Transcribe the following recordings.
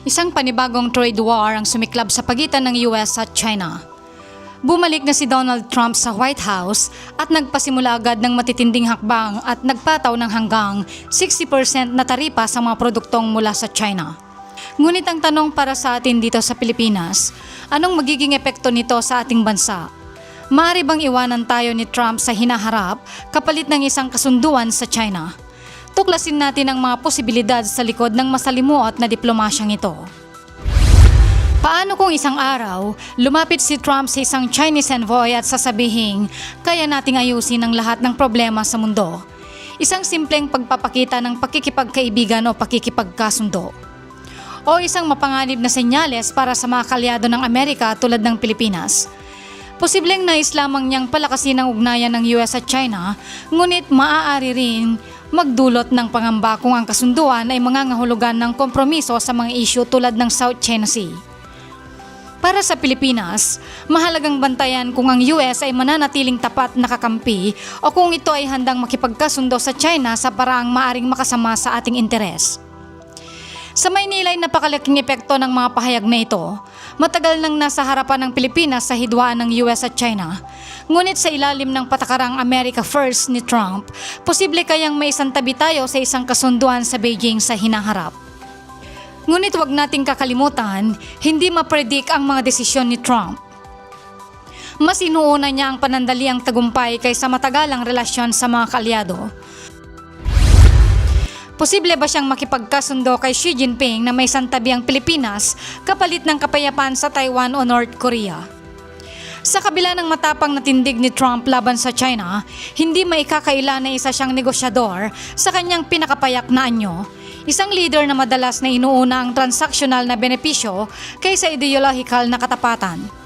Isang panibagong trade war ang sumiklab sa pagitan ng US at China. Bumalik na si Donald Trump sa White House at nagpasimula agad ng matitinding hakbang at nagpataw ng hanggang 60% na taripa sa mga produktong mula sa China. Ngunit ang tanong para sa atin dito sa Pilipinas, anong magiging epekto nito sa ating bansa? Maaari bang iwanan tayo ni Trump sa hinaharap kapalit ng isang kasunduan sa China? Tuklasin natin ang mga posibilidad sa likod ng masalimuot na diplomasyang ito. Paano kung isang araw, lumapit si Trump sa isang Chinese envoy at sasabihing, kaya nating ayusin ang lahat ng problema sa mundo? Isang simpleng pagpapakita ng pakikipagkaibigan o pakikipagkasundo. O isang mapanganib na senyales para sa mga kalyado ng Amerika tulad ng Pilipinas. Posibleng nais lamang niyang palakasin ang ugnayan ng US at China, ngunit maaari rin magdulot ng pangamba kung ang kasunduan ay mangangahulugan ng kompromiso sa mga isyu tulad ng South China Sea. Para sa Pilipinas, mahalagang bantayan kung ang US ay mananatiling tapat na kakampi o kung ito ay handang makipagkasundo sa China sa paraang maaring makasama sa ating interes. Sa Maynila ay napakalaking epekto ng mga pahayag na ito. Matagal nang nasa harapan ng Pilipinas sa hidwaan ng US at China. Ngunit sa ilalim ng patakarang America First ni Trump, posible kayang may isang tabi tayo sa isang kasunduan sa Beijing sa hinaharap. Ngunit wag nating kakalimutan, hindi mapredict ang mga desisyon ni Trump. Mas inuuna niya ang panandaliang tagumpay kaysa matagalang relasyon sa mga kalyado. Posible ba siyang makipagkasundo kay Xi Jinping na may santabi ang Pilipinas kapalit ng kapayapaan sa Taiwan o North Korea? Sa kabila ng matapang na tindig ni Trump laban sa China, hindi maikakaila na isa siyang negosyador sa kanyang pinakapayak na anyo, isang leader na madalas na inuuna ang transactional na benepisyo kaysa ideological na katapatan.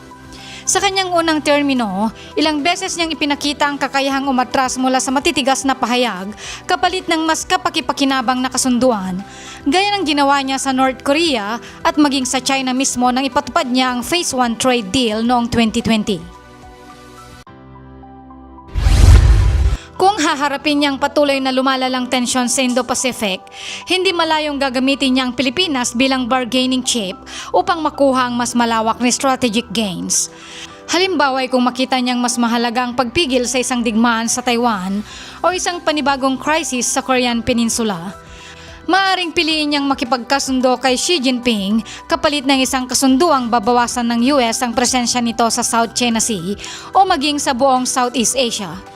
Sa kanyang unang termino, ilang beses niyang ipinakita ang kakayahang umatras mula sa matitigas na pahayag kapalit ng mas kapakipakinabang na kasunduan, gaya ng ginawa niya sa North Korea at maging sa China mismo nang ipatupad niya ang Phase 1 trade deal noong 2020. Haharapin niyang patuloy na lumalalang tensyon sa Indo-Pacific, hindi malayong gagamitin niya ang Pilipinas bilang bargaining chip upang makuha ang mas malawak na strategic gains. Halimbawa ay kung makita niyang mas mahalaga ang pagpigil sa isang digmaan sa Taiwan o isang panibagong crisis sa Korean Peninsula. Maaring piliin niyang makipagkasundo kay Xi Jinping kapalit ng isang kasunduang babawasan ng US ang presensya nito sa South China Sea o maging sa buong Southeast Asia.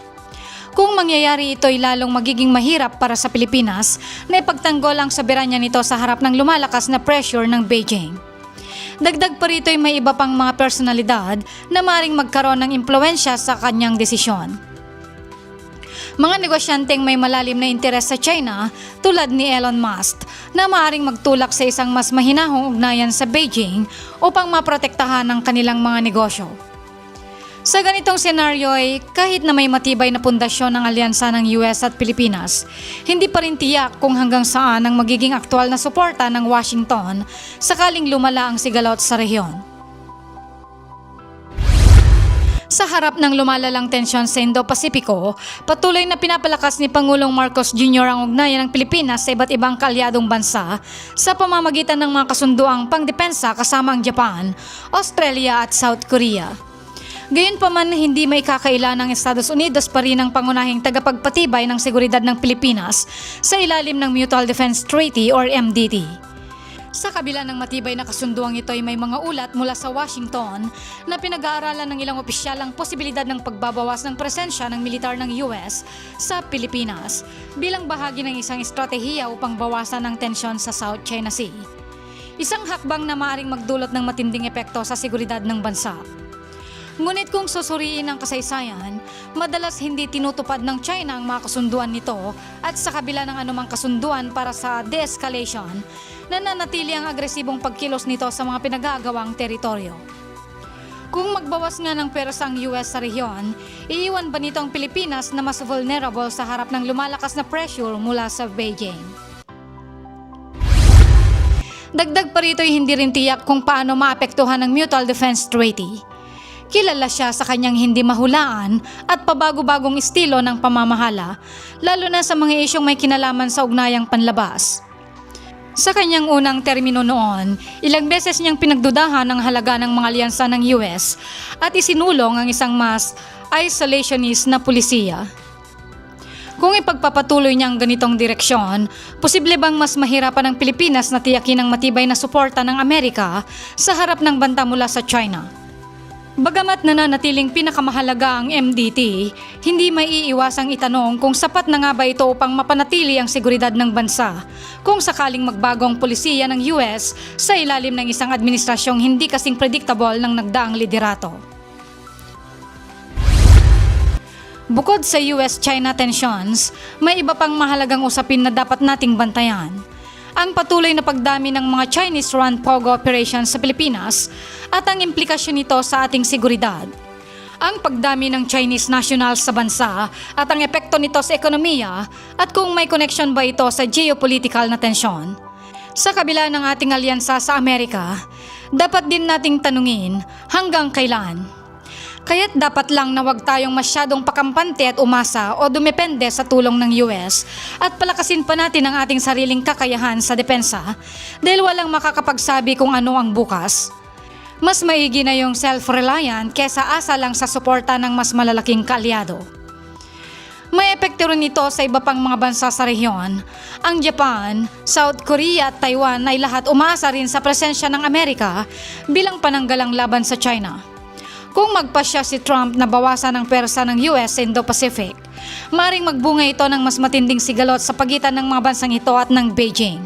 Kung mangyayari ito ay lalong magiging mahirap para sa Pilipinas na ipagtanggol ang soberanya nito sa harap ng lumalakas na pressure ng Beijing. Dagdag pa rito ay may iba pang mga personalidad na maring magkaroon ng impluensya sa kanyang desisyon. Mga negosyanteng may malalim na interes sa China tulad ni Elon Musk na maaring magtulak sa isang mas mahinahong ugnayan sa Beijing upang maprotektahan ang kanilang mga negosyo. Sa ganitong senaryo ay kahit na may matibay na pundasyon ng alyansa ng US at Pilipinas, hindi pa rin tiyak kung hanggang saan ang magiging aktwal na suporta ng Washington sakaling lumala ang sigalot sa rehiyon. Sa harap ng lumalalang tensyon sa Indo-Pasipiko, patuloy na pinapalakas ni Pangulong Marcos Jr. ang ugnayan ng Pilipinas sa iba't ibang kalyadong bansa sa pamamagitan ng mga kasunduang pangdepensa kasama ang Japan, Australia at South Korea. Gayunpaman, hindi may kakaila ng Estados Unidos pa rin ang pangunahing tagapagpatibay ng seguridad ng Pilipinas sa ilalim ng Mutual Defense Treaty or MDT. Sa kabila ng matibay na kasunduang ito ay may mga ulat mula sa Washington na pinag-aaralan ng ilang opisyal ang posibilidad ng pagbabawas ng presensya ng militar ng US sa Pilipinas bilang bahagi ng isang estratehiya upang bawasan ang tensyon sa South China Sea. Isang hakbang na maaaring magdulot ng matinding epekto sa seguridad ng bansa. Ngunit kung susuriin ang kasaysayan, madalas hindi tinutupad ng China ang mga kasunduan nito at sa kabila ng anumang kasunduan para sa de-escalation, nananatili ang agresibong pagkilos nito sa mga pinagagawang teritoryo. Kung magbawas nga ng pwersa ang US sa rehiyon, iiwan ba nito ang Pilipinas na mas vulnerable sa harap ng lumalakas na pressure mula sa Beijing? Dagdag pa rito ay hindi rin tiyak kung paano maapektuhan ng Mutual Defense Treaty. Kilala siya sa kanyang hindi mahulaan at pabago-bagong estilo ng pamamahala, lalo na sa mga isyong may kinalaman sa ugnayang panlabas. Sa kanyang unang termino noon, ilang beses niyang pinagdudahan ang halaga ng mga alyansa ng US at isinulong ang isang mas isolationist na pulisiya. Kung ipagpapatuloy niya ang ganitong direksyon, posible bang mas mahirapan ang Pilipinas na tiyakin ang matibay na suporta ng Amerika sa harap ng banta mula sa China? Bagamat nananatiling pinakamahalaga ang MDT, hindi maiiwasang itanong kung sapat na nga ba ito upang mapanatili ang seguridad ng bansa kung sakaling magbago ang polisiya ng US sa ilalim ng isang administrasyong hindi kasing predictable ng nagdaang liderato. Bukod sa US-China tensions, may iba pang mahalagang usapin na dapat nating bantayan. Ang patuloy na pagdami ng mga Chinese-run POGO operations sa Pilipinas at ang implikasyon nito sa ating seguridad. Ang pagdami ng Chinese nationals sa bansa at ang epekto nito sa ekonomiya at kung may connection ba ito sa geopolitical na tensyon. Sa kabila ng ating alyansa sa Amerika, dapat din nating tanungin hanggang kailan. Kaya't dapat lang na wag tayong masyadong pakampante at umasa o dumepende sa tulong ng US at palakasin pa natin ang ating sariling kakayahan sa depensa dahil walang makakapagsabi kung ano ang bukas. Mas maigi na yung self-reliant kesa asa lang sa suporta ng mas malalaking kaalyado. May epekto rin ito sa iba pang mga bansa sa rehiyon. Ang Japan, South Korea at Taiwan ay lahat umaasa rin sa presensya ng Amerika bilang pananggalang laban sa China. Kung magpasya si Trump na bawasan ang persa ng US sa Indo-Pacific, maring magbunga ito ng mas matinding sigalot sa pagitan ng mga bansang ito at ng Beijing.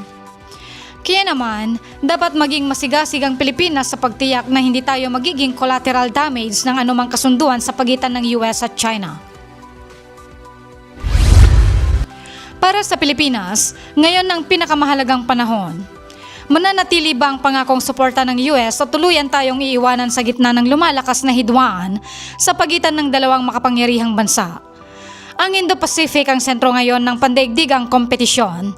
Kaya naman, dapat maging masigasig ang Pilipinas sa pagtiyak na hindi tayo magiging collateral damage ng anumang kasunduan sa pagitan ng US at China. Para sa Pilipinas, ngayon ang pinakamahalagang panahon. Mananatili ba ang pangakong suporta ng US o tuluyan tayong iiwanan sa gitna ng lumalakas na hidwaan sa pagitan ng dalawang makapangyarihang bansa? Ang Indo-Pacific ang sentro ngayon ng pandaigdigang kompetisyon.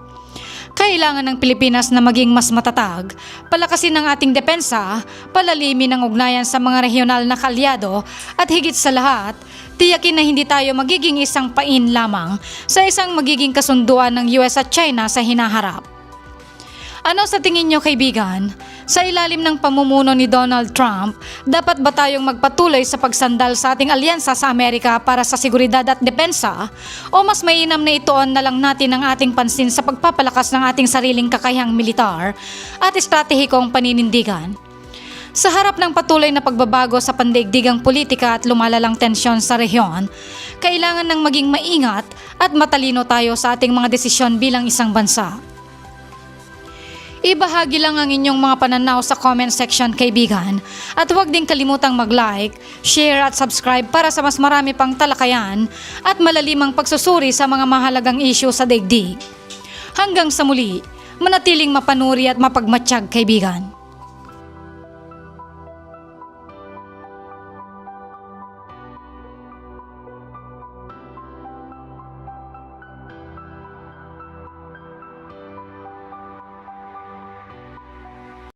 Kailangan ng Pilipinas na maging mas matatag, palakasin ang ating depensa, palalimin ang ugnayan sa mga regional na kalyado at higit sa lahat, tiyakin na hindi tayo magiging isang pain lamang sa isang magiging kasunduan ng US at China sa hinaharap. Ano sa tingin nyo kaibigan? Sa ilalim ng pamumuno ni Donald Trump, dapat ba tayong magpatuloy sa pagsandal sa ating alyansa sa Amerika para sa seguridad at depensa? O mas mainam na ituon na lang natin ang ating pansin sa pagpapalakas ng ating sariling kakayahang militar at estratehikong paninindigan? Sa harap ng patuloy na pagbabago sa pandaigdigang politika at lumalalang tensyon sa rehiyon, kailangan ng maging maingat at matalino tayo sa ating mga desisyon bilang isang bansa. Ibahagi lang ang inyong mga pananaw sa comment section kaibigan at huwag din kalimutang mag-like, share at subscribe para sa mas marami pang talakayan at malalimang pagsusuri sa mga mahalagang issue sa daigdig. Hanggang sa muli, manatiling mapanuri at mapagmatsyag kaibigan.